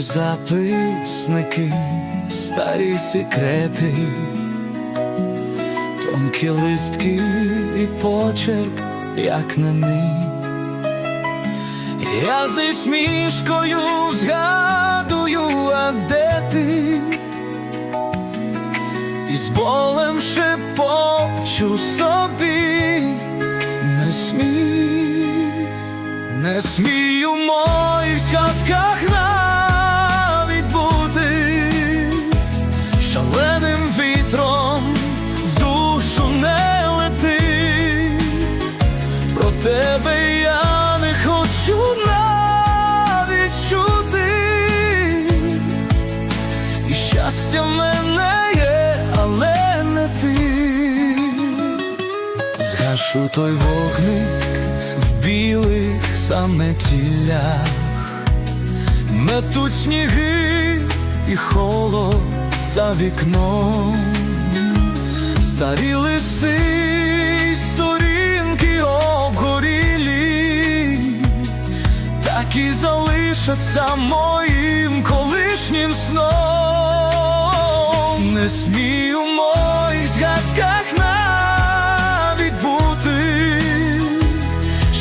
записники, старі секрети, тонкі листки і почерк, як на мій. Я зі смішкою згадую, а де ти? І з болем шепочу собі не смій, не смію в моїх згадках Згашу той вогник в білих заметілях, метуть сніги і холод за вікном, старі листи, й сторінки обгорілі, так і залишаться моїм колишнім сном. Не смію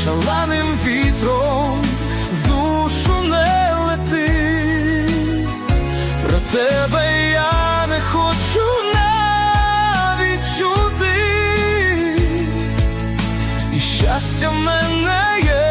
шаленим вітром в душу не лети. Про тебе я не хочу навіть чути, і щастя в мене є,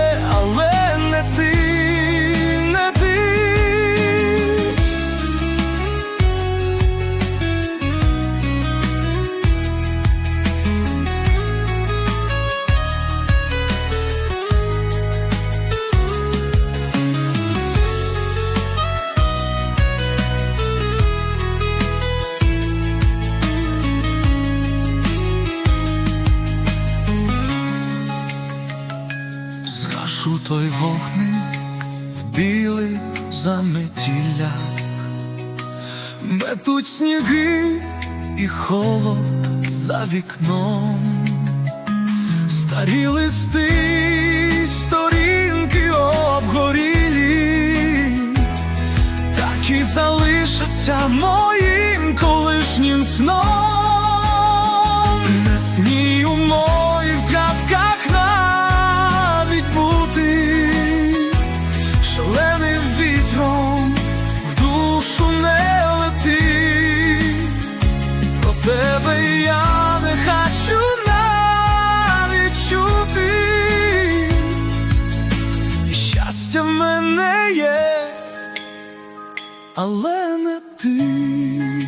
Згашу той вогник в білих заметілях, метуть сніги і холод за вікном, старі листи, сторінки обгорілі, так і залишаться моїм колишнім сном. Щастя в мене є, але не ти.